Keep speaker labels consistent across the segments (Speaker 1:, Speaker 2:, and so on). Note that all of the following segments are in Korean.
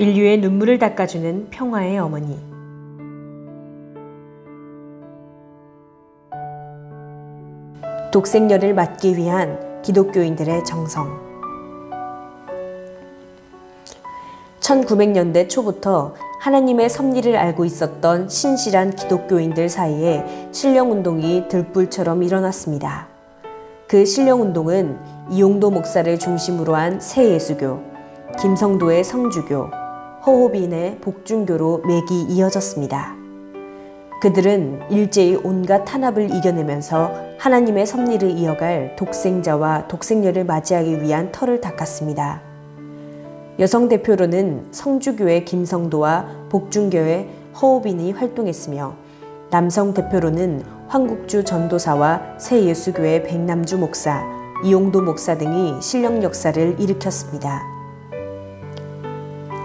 Speaker 1: 인류의 눈물을 닦아주는 평화의 어머니. 독생녀를 맞기 위한 기독교인들의 정성. 1900년대 초부터 하나님의 섭리를 알고 있었던 신실한 기독교인들 사이에 신령운동이 들불처럼 일어났습니다. 그 신령운동은 이용도 목사를 중심으로 한 새예수교, 김성도의 성주교, 허호빈의 복중교로 맥이 이어졌습니다. 그들은 일제히 온갖 탄압을 이겨내면서 하나님의 섭리를 이어갈 독생자와 독생녀를 맞이하기 위한 터를 닦았습니다. 여성 대표로는 성주교의 김성도와 복중교의 허호빈이 활동했으며 남성 대표로는 황국주 전도사와 새예수교의 백남주 목사, 이용도 목사 등이 신령 역사를 일으켰습니다.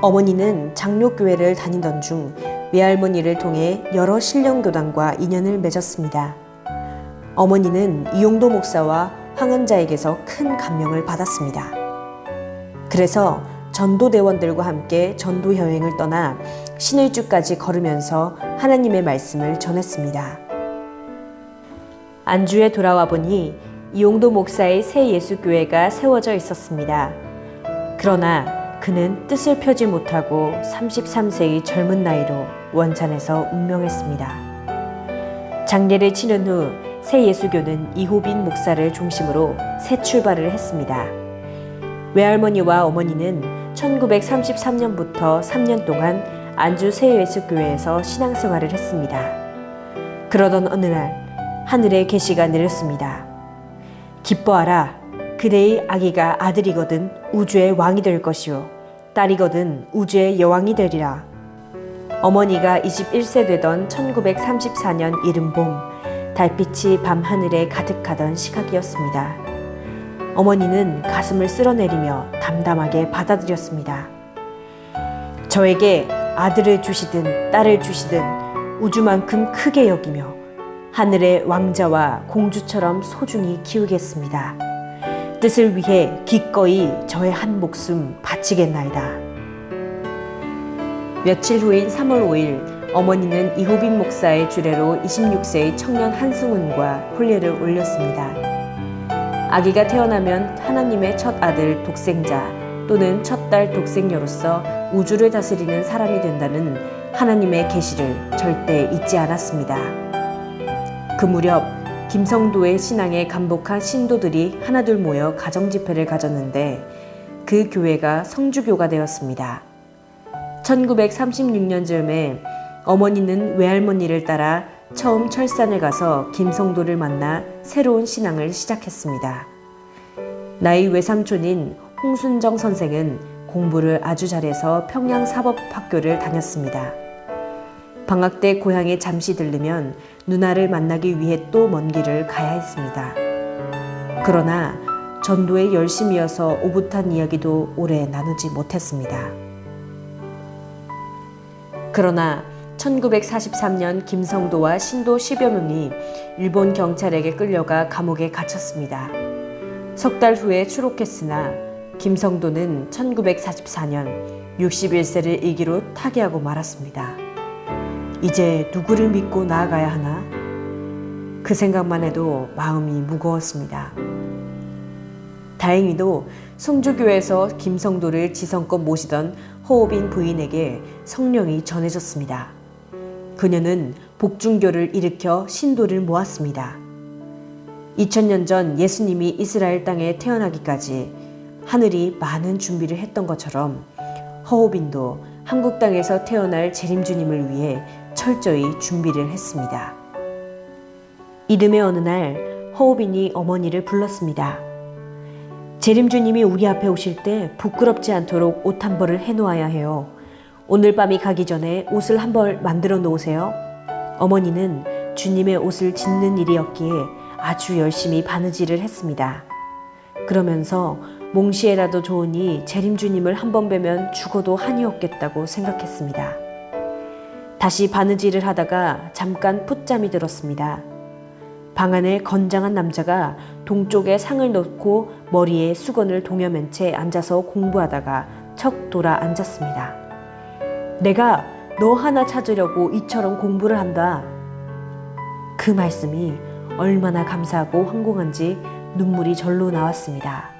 Speaker 1: 어머니는 장로교회를 다니던 중 외할머니를 통해 여러 신령교단과 인연을 맺었습니다. 어머니는 이용도 목사와 황은자에게서 큰 감명을 받았습니다. 그래서 전도대원들과 함께 전도 여행을 떠나 신을주까지 걸으면서 하나님의 말씀을 전했습니다. 안주에 돌아와 보니 이용도 목사의 새 예수교회가 세워져 있었습니다. 그러나 그는 뜻을 펴지 못하고 33세의 젊은 나이로 원산에서 운명했습니다. 장례를 치른 후 새 예수교는 이호빈 목사를 중심으로 새 출발을 했습니다. 외할머니와 어머니는 1933년부터 3년 동안 안주 새 예수교회에서 신앙생활을 했습니다. 그러던 어느 날 하늘에 계시가 내렸습니다. 기뻐하라. 그대의 아기가 아들이거든 우주의 왕이 될 것이요. 딸이거든 우주의 여왕이 되리라. 어머니가 21세 되던 1934년 이른 봄, 달빛이 밤 하늘에 가득하던 시각이었습니다. 어머니는 가슴을 쓸어내리며 담담하게 받아들였습니다. 저에게 아들을 주시든 딸을 주시든 우주만큼 크게 여기며 하늘의 왕자와 공주처럼 소중히 키우겠습니다. 뜻을 위해 기꺼이 저의 한 목숨 바치겠나이다. 며칠 후인 3월 5일 어머니는 이호빈 목사의 주례로 26세의 청년 한승훈과 혼례를 올렸습니다. 아기가 태어나면 하나님의 첫 아들 독생자 또는 첫 딸 독생녀로서 우주를 다스리는 사람이 된다는 하나님의 계시를 절대 잊지 않았습니다. 그 무렵 김성도의 신앙에 감복한 신도들이 하나둘 모여 가정 집회를 가졌는데 그 교회가 성주교가 되었습니다. 1936년 즈음에 어머니는 외할머니를 따라 처음 철산을 가서 김성도를 만나 새로운 신앙을 시작했습니다. 나의 외삼촌인 홍순정 선생은 공부를 아주 잘해서 평양 사법학교를 다녔습니다. 방학 때 고향에 잠시 들르면 누나를 만나기 위해 또 먼 길을 가야 했습니다. 그러나 전도에 열심이어서 오붓한 이야기도 오래 나누지 못했습니다. 그러나 1943년 김성도와 신도 10여 명이 일본 경찰에게 끌려가 감옥에 갇혔습니다. 석 달 후에 추록했으나 김성도는 1944년 61세를 일기로 타계하고 말았습니다. 이제 누구를 믿고 나아가야 하나? 그 생각만 해도 마음이 무거웠습니다. 다행히도 성주교에서 김성도를 지성껏 모시던 허오빈 부인에게 성령이 전해졌습니다. 그녀는 복중교를 일으켜 신도를 모았습니다. 2000년 전 예수님이 이스라엘 땅에 태어나기까지 하늘이 많은 준비를 했던 것처럼 허오빈도 한국 땅에서 태어날 재림주님을 위해 철저히 준비를 했습니다. 이듬해 어느 날 허오빈이 어머니를 불렀습니다. 재림주님이 우리 앞에 오실 때 부끄럽지 않도록 옷 한 벌을 해놓아야 해요. 오늘 밤이 가기 전에 옷을 한 벌 만들어 놓으세요. 어머니는 주님의 옷을 짓는 일이었기에 아주 열심히 바느질을 했습니다. 그러면서 몽시에라도 좋으니 재림주님을 한 번 뵈면 죽어도 한이 없겠다고 생각했습니다. 다시 바느질을 하다가 잠깐 풋잠이 들었습니다. 방 안에 건장한 남자가 동쪽에 상을 놓고 머리에 수건을 동여맨 채 앉아서 공부하다가 척 돌아 앉았습니다. 내가 너 하나 찾으려고 이처럼 공부를 한다. 그 말씀이 얼마나 감사하고 황공한지 눈물이 절로 나왔습니다.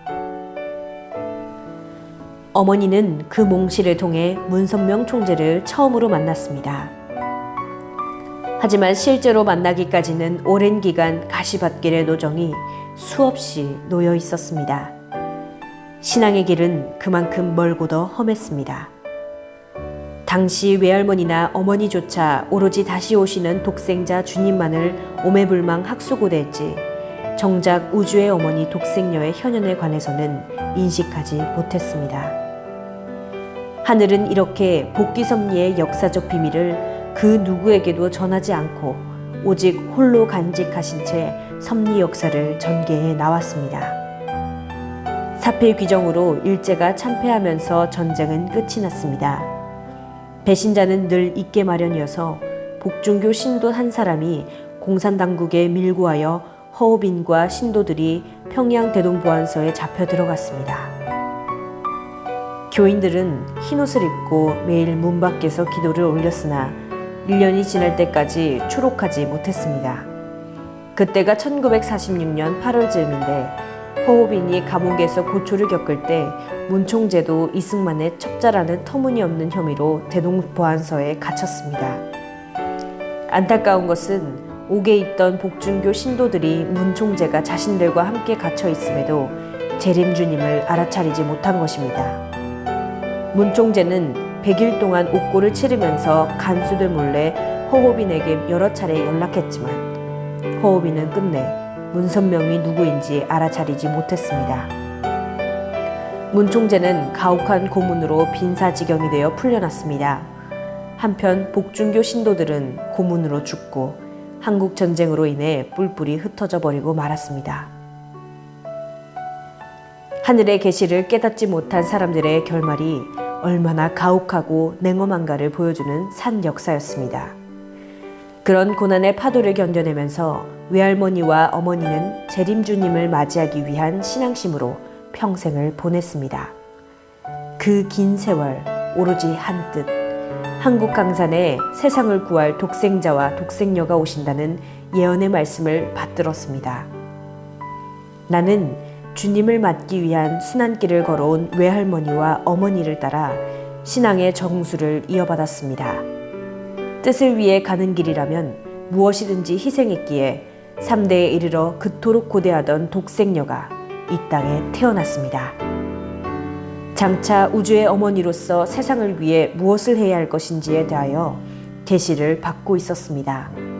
Speaker 1: 어머니는 그 몽실을 통해 문선명 총재를 처음으로 만났습니다. 하지만 실제로 만나기까지는 오랜 기간 가시밭길의 노정이 수없이 놓여 있었습니다. 신앙의 길은 그만큼 멀고도 험했습니다. 당시 외할머니나 어머니조차 오로지 다시 오시는 독생자 주님만을 오매불망 학수고대했지 정작 우주의 어머니 독생녀의 현현에 관해서는 인식하지 못했습니다. 하늘은 이렇게 복귀섭리의 역사적 비밀을 그 누구에게도 전하지 않고 오직 홀로 간직하신 채 섭리 역사를 전개해 나왔습니다. 사필 귀정으로 일제가 참패하면서 전쟁은 끝이 났습니다. 배신자는 늘 있게 마련이어서 복중교 신도 한 사람이 공산당국에 밀고하여 허우빈과 신도들이 평양 대동보안소에 잡혀 들어갔습니다. 교인들은 흰옷을 입고 매일 문 밖에서 기도를 올렸으나 1년이 지날 때까지 추록하지 못했습니다. 그때가 1946년 8월 즈음인데 허우빈이 감옥에서 고초를 겪을 때 문총재도 이승만의 첩자라는 터무니없는 혐의로 대동보안소에 갇혔습니다. 안타까운 것은 옥에 있던 복중교 신도들이 문총재가 자신들과 함께 갇혀 있음에도 재림주님을 알아차리지 못한 것입니다. 문총재는 100일 동안 옥고를 치르면서 간수들 몰래 허호빈에게 여러 차례 연락했지만 허호빈은 끝내 문선명이 누구인지 알아차리지 못했습니다. 문총재는 가혹한 고문으로 빈사지경이 되어 풀려났습니다. 한편 복중교 신도들은 고문으로 죽고 한국 전쟁으로 인해 뿔뿔이 흩어져 버리고 말았습니다. 하늘의 계시를 깨닫지 못한 사람들의 결말이 얼마나 가혹하고 냉엄한가를 보여주는 산 역사였습니다. 그런 고난의 파도를 견뎌내면서 외할머니와 어머니는 재림주님을 맞이하기 위한 신앙심으로 평생을 보냈습니다. 그 긴 세월 오로지 한 뜻, 한국 강산에 세상을 구할 독생자와 독생녀가 오신다는 예언의 말씀을 받들었습니다. 나는 주님을 맞기 위한 순환길을 걸어온 외할머니와 어머니를 따라 신앙의 정수를 이어받았습니다. 뜻을 위해 가는 길이라면 무엇이든지 희생했기에 3대에 이르러 그토록 고대하던 독생녀가 이 땅에 태어났습니다. 장차 우주의 어머니로서 세상을 위해 무엇을 해야 할 것인지에 대하여 계시를 받고 있었습니다.